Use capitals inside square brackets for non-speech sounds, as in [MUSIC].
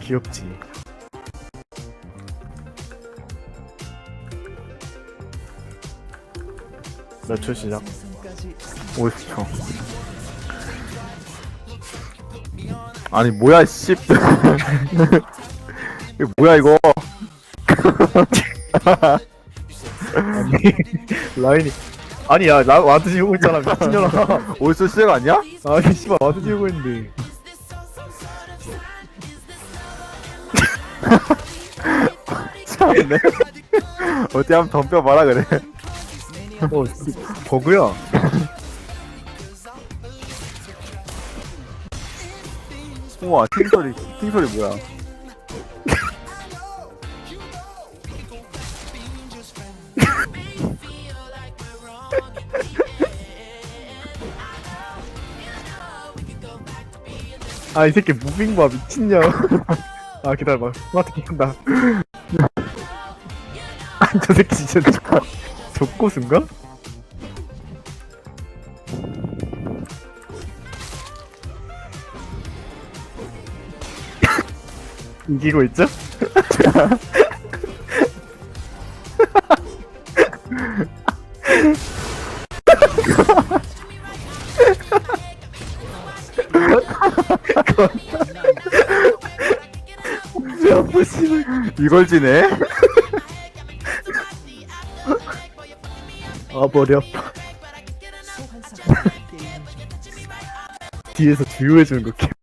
귀엽지. 몇 초 시작? 50초. 아니 뭐야 씨. [LAUGHS] 이거 뭐야 이거? [LAUGHS] 아니 라인이 아니 야나 와드 지우고 있잖아 미친년아 [LAUGHS] 어디서 시작 아니야? 아니 씨발 와드 지우고 있는데 참네. 어디 한번 덤벼 봐라 그래. 어 씨, 버그야 우와 팅 소리 팅 소리 뭐야? 아 이 새끼 무빙 봐 미친년 [LAUGHS] 아 기다려봐 스마트 킨다 아저 새끼 진짜 족- 족고수인가? [LAUGHS] 이기고 있죠? [LAUGHS] 야 뭐지 이걸 지네? 아 머리 아파 뒤에서 주유해주는 거 개.